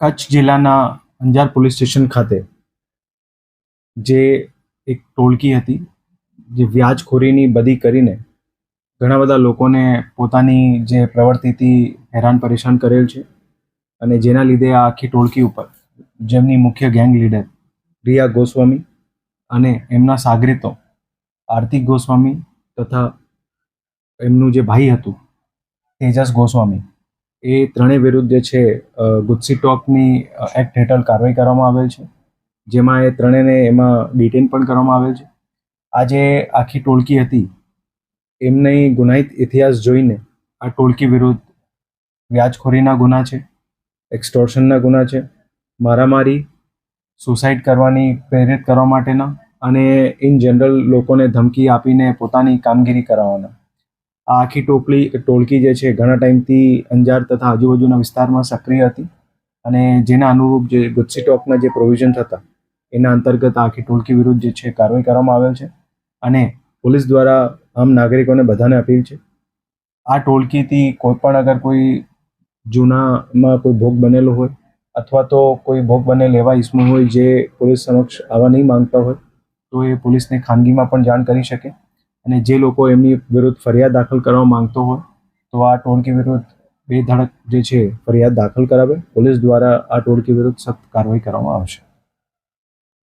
કચ્છ જિલ્લાના Anjar police station ખાતે જે એક ટોળકી હતી, જે વ્યાજખોરીની બધી કરીને ઘણા બધા લોકોને પોતાની જે પ્રવૃત્તિથી હેરાન પરેશાન કરેલ છે અને જેના લીધે આ આખી ટોળકી ઉપર જેમની મુખ્ય ગેંગ લીડર રિયા ગોસ્વામી અને એમના સાગરીતો આર્તિક ગોસ્વામી તથા એમનું જે ભાઈ હતું તેજસ ગોસ્વામી. એ ત્રણેય વિરુદ્ધ જે છે ગુજસી ટોકની એક્ટ હેઠળ કાર્યવાહી કરવામાં આવેલ છે. જેમાં એ ત્રણેયને એમાં ડિટેન પણ કરવામાં આવેલ છે. આ જે આખી ટોળકી હતી. એમની ગુનાહિત ઇતિહાસ જોઈને આ ટોળકી વિરુદ્ધ વ્યાજખોરીના ગુના છે, એક્સટોર્શનના ગુના છે, મારામારી, સુસાઇડ કરવાની, પ્રેરિત કરવા માટેના અને ઇન જનરલ લોકોને ધમકી આપીને પોતાની કામગીરી કરાવવાના. આ આખી ટોપલી ટોળકી જે છે, ઘણા ટાઈમથી અંજાર તથા આજુબાજુના વિસ્તારમાં સક્રિય હતી અને જેના અનુરૂપ જે ગુજસી ટોકના જે પ્રોવિઝન હતા એના અંતર્ગત આખી ટોળકી વિરુદ્ધ જે છે, કાર્યવાહી કરવામાં આવેલ છે અને પોલીસ દ્વારા આમ નાગરિકોને બધાને અપીલ છે, આ ટોળકીથી કોઈ પણ અગર કોઈ જૂનામાં કોઈ ભોગ બનેલો હોય અથવા તો કોઈ ભોગ બનેલ એવા ઇસમો હોય જે પોલીસ સમક્ષ આવવા નહીં માંગતા હોય, તો એ પોલીસને ખાનગીમાં પણ જાણ કરી શકે. અને જે લોકો એમની વિરુદ્ધ ફરિયાદ દાખલ કરવા માંગતો હોય, તો આ ટોળકી વિરુદ્ધ બેધડક જે છે, ફરિયાદ દાખલ કરાવે. પોલીસ દ્વારા આ ટોળકી વિરુદ્ધ સખ્ત કાર્યવાહી કરવામાં આવશે